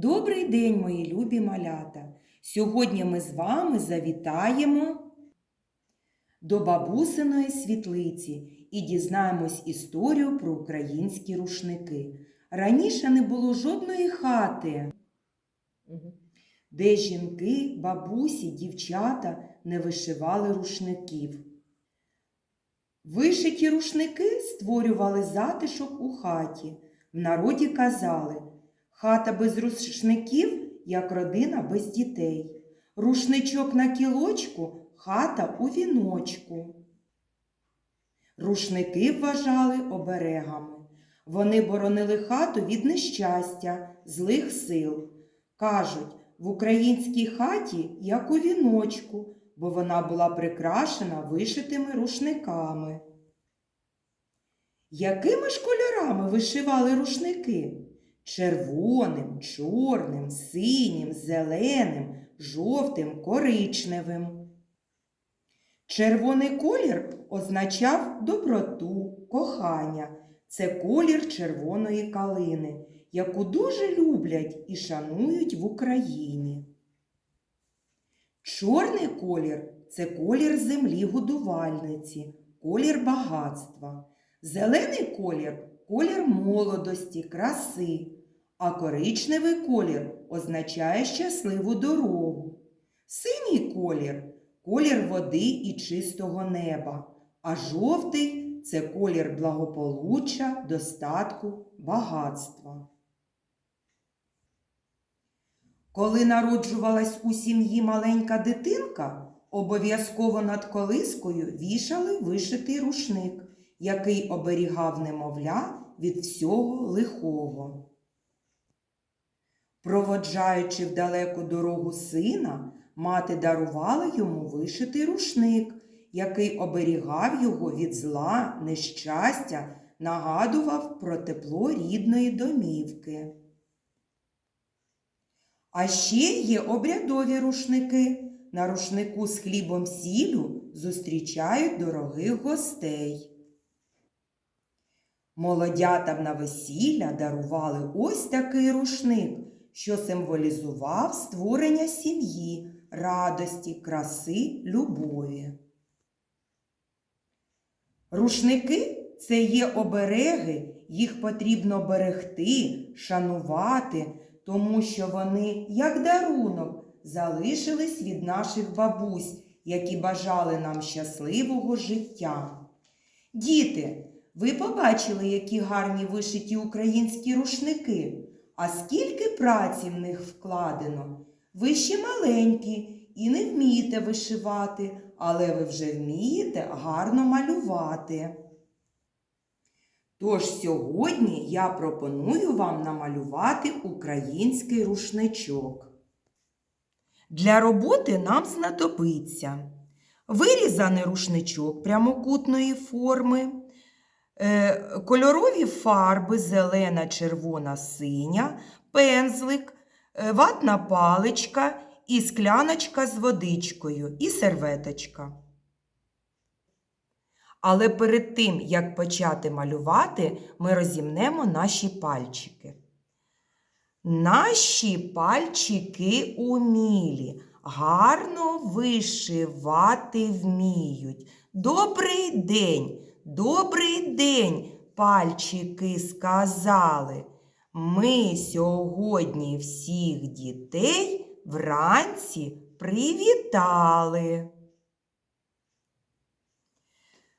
Добрий день, мої любі малята! Сьогодні ми з вами завітаємо до бабусиної світлиці і дізнаємось історію про українські рушники. Раніше не було жодної хати, де жінки, бабусі, дівчата не вишивали рушників. Вишиті рушники створювали затишок у хаті. В народі казали хата без рушників, як родина без дітей. Рушничок на кілочку, хата у віночку. Рушники вважали оберегами. Вони боронили хату від нещастя, злих сил. Кажуть, в українській хаті, як у віночку, бо вона була прикрашена вишитими рушниками. Якими ж кольорами вишивали рушники? Червоним, чорним, синім, зеленим, жовтим, коричневим. Червоний колір означав доброту, кохання. Це колір червоної калини, яку дуже люблять і шанують в Україні. Чорний колір це колір землі годувальниці, колір багатства. Зелений колір колір молодості, краси, а коричневий колір означає щасливу дорогу. Синій колір колір води і чистого неба, а жовтий це колір благополуччя, достатку, багатства. Коли народжувалась у сім'ї маленька дитинка, обов'язково над колискою вішали вишитий рушник, який оберігав немовля від всього лихого. Проводжаючи в далеку дорогу сина, мати дарувала йому вишитий рушник, який оберігав його від зла, нещастя, нагадував про тепло рідної домівки. А ще є обрядові рушники. На рушнику з хлібом сілю зустрічають дорогих гостей. Молодятам на весілля дарували ось такий рушник, що символізував створення сім'ї, радості, краси, любові. Рушники це є обереги, їх потрібно берегти, шанувати, тому що вони, як дарунок, залишились від наших бабусь, які бажали нам щасливого життя. Діти, ви побачили, які гарні вишиті українські рушники, а скільки праці в них вкладено? Ви ще маленькі і не вмієте вишивати, але ви вже вмієте гарно малювати. Тож сьогодні я пропоную вам намалювати український рушничок. Для роботи нам знадобиться вирізаний рушничок прямокутної форми, кольорові фарби зелена, червона, синя, пензлик, е, ватна паличка і скляночка з водичкою і серветочка. Але перед тим, як почати малювати, ми розімнемо наші пальчики. Наші пальчики умілі, гарно вишивати вміють. Добрий день, добрий день, пальчики сказали. Ми сьогодні всіх дітей вранці привітали.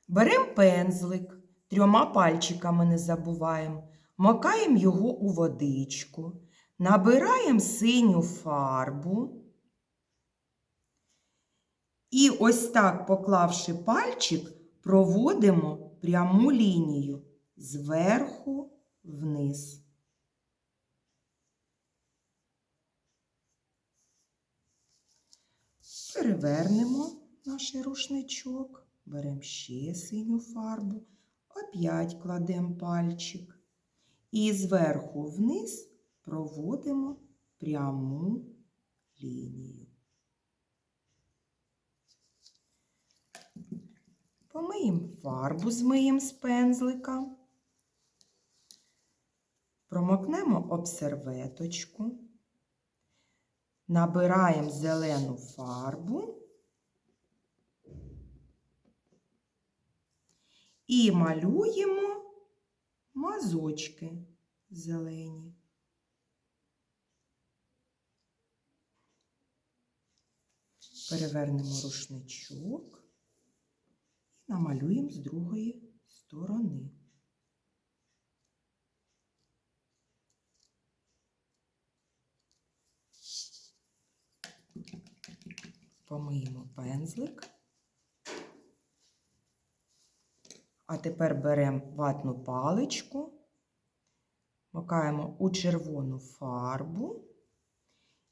Беремо пензлик, трьома пальчиками не забуваємо, макаємо його у водичку, набираємо синю фарбу. І ось так, поклавши пальчик, проводимо пряму лінію зверху вниз. Перевернемо наш рушничок. Беремо ще синю фарбу, опять кладемо пальчик і зверху вниз проводимо пряму лінію. Помиємо фарбу, змиємо з пензлика, промокнемо об серветочку набираємо зелену фарбу. І малюємо мазочки зелені. Перевернемо рушничок намалюємо з другої сторони. Помиємо пензлик. А тепер беремо ватну паличку, макаємо у червону фарбу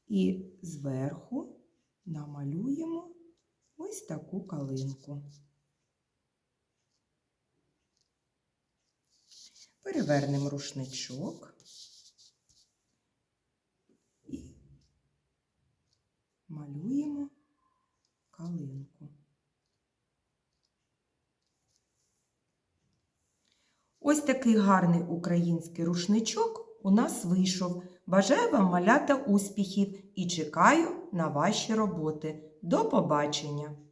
і зверху намалюємо ось таку калинку. Перевернемо рушничок і малюємо калинку. Ось такий гарний український рушничок у нас вийшов. Бажаю вам малята успіхів і чекаю на ваші роботи. До побачення!